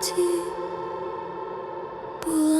To belongs.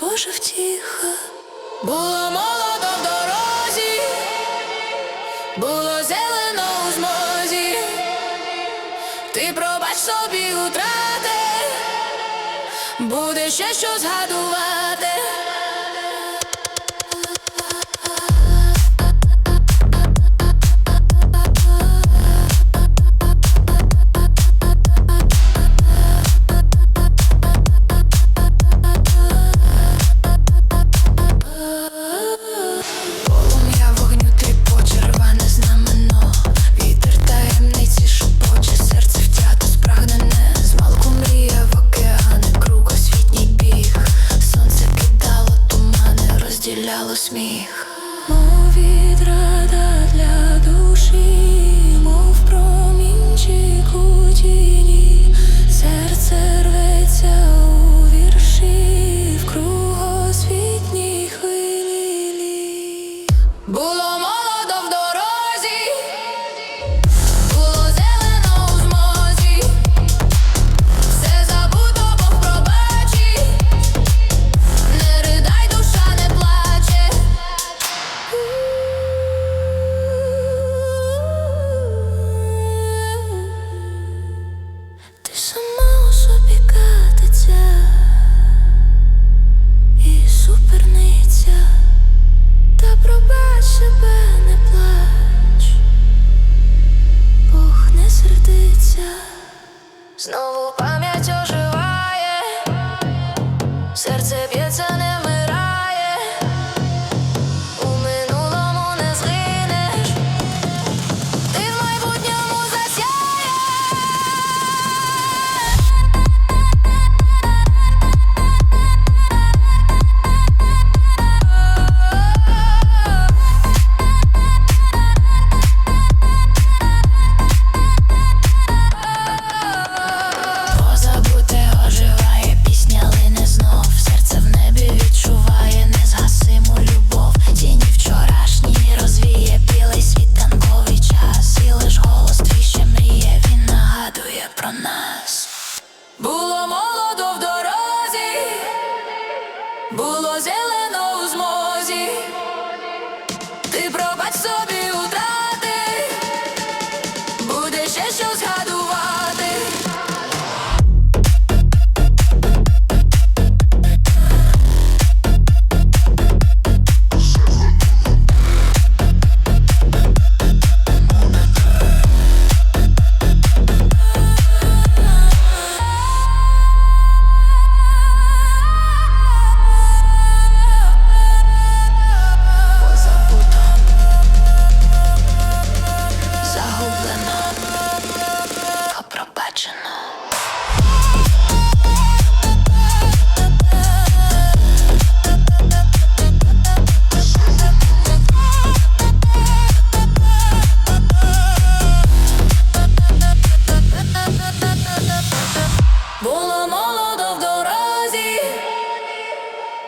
Боже втіха, було молодо в дорозі, було зелено у змозі, ти пробач собі утрати, буде ще що згадувати. стало сміх, відрада для душі, мов промінчик тіні, серце рветься у вірші, в кругосвітній хвилі. Було про нас. Було Було молодо в дорозі,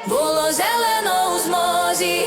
було зелено у змозі.